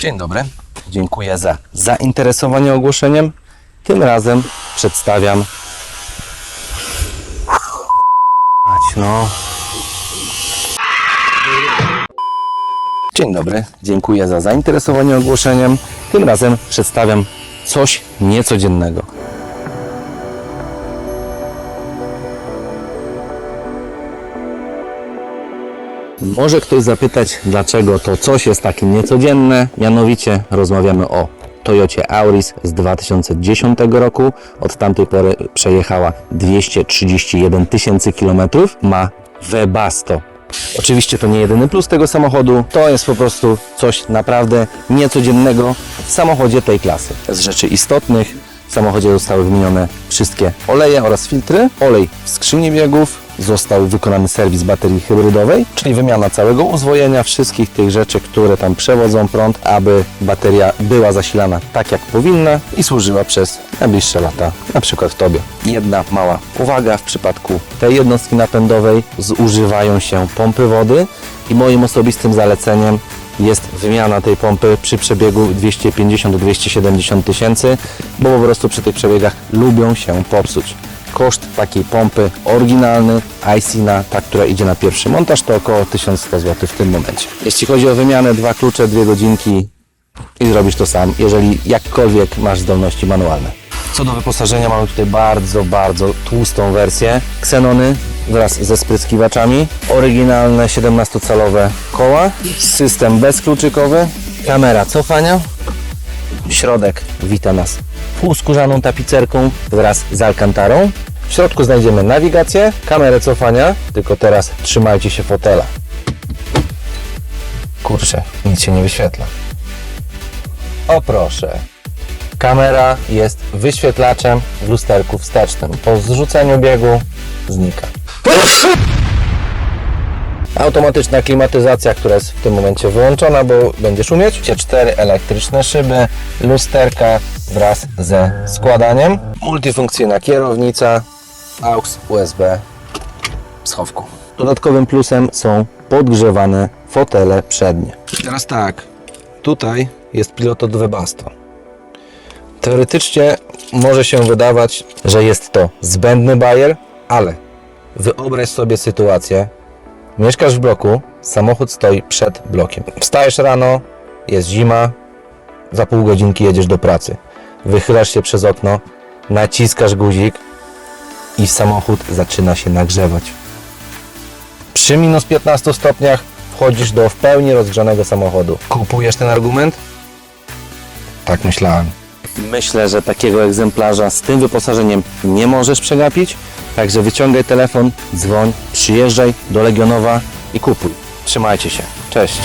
Dzień dobry. Dziękuję za zainteresowanie ogłoszeniem. Tym razem przedstawiam. No. Dzień dobry. Dziękuję za zainteresowanie ogłoszeniem. Tym razem przedstawiam coś niecodziennego. Może ktoś zapytać, dlaczego to coś jest takie niecodzienne. Mianowicie rozmawiamy o Toyocie Auris z 2010 roku. Od tamtej pory przejechała 231 tysięcy kilometrów. Ma Webasto. Oczywiście to nie jedyny plus tego samochodu. To jest po prostu coś naprawdę niecodziennego w samochodzie tej klasy. Z rzeczy istotnych w samochodzie zostały wymienione wszystkie oleje oraz filtry. Olej w skrzyni biegów, został wykonany serwis baterii hybrydowej, czyli wymiana całego uzwojenia, wszystkich tych rzeczy, które tam przewodzą prąd, aby bateria była zasilana tak jak powinna i służyła przez najbliższe lata, na przykład Tobie. Jedna mała uwaga, w przypadku tej jednostki napędowej zużywają się pompy wody i moim osobistym zaleceniem jest wymiana tej pompy przy przebiegu 250-270 tysięcy, bo po prostu przy tych przebiegach lubią się popsuć. Koszt takiej pompy oryginalny, IC-na, ta, która idzie na pierwszy montaż, to około 1100 zł w tym momencie. Jeśli chodzi o wymianę, dwa klucze, dwie godzinki i zrobisz to sam, jeżeli jakkolwiek masz zdolności manualne. Co do wyposażenia, mamy tutaj bardzo, bardzo tłustą wersję. Xenony wraz ze spryskiwaczami, oryginalne 17-calowe koła, system bezkluczykowy, kamera cofania, Środek wita nas półskórzaną tapicerką wraz z alkantarą. W środku znajdziemy nawigację, kamerę cofania, tylko teraz trzymajcie się fotela. Kurczę, nic się nie wyświetla. O proszę. Kamera jest wyświetlaczem w lusterku wstecznym. Po zrzuceniu biegu znika. Automatyczna klimatyzacja, która jest w tym momencie wyłączona, bo będziesz umieć. Cztery elektryczne szyby, lusterka wraz ze składaniem. Multifunkcyjna kierownica, AUX USB w schowku. Dodatkowym plusem są podgrzewane fotele przednie. Teraz tak, tutaj jest pilot od Webasto. Teoretycznie może się wydawać, że jest to zbędny bajer, ale wyobraź sobie sytuację, Mieszkasz w bloku, samochód stoi przed blokiem. Wstajesz rano, jest zima, za pół godzinki jedziesz do pracy. Wychylasz się przez okno, naciskasz guzik i samochód zaczyna się nagrzewać. Przy minus 15 stopniach wchodzisz do w pełni rozgrzanego samochodu. Kupujesz ten argument? Tak myślałem. Myślę, że takiego egzemplarza z tym wyposażeniem nie możesz przegapić. Także wyciągaj telefon, dzwoń, przyjeżdżaj do Legionowa i kupuj. Trzymajcie się. Cześć.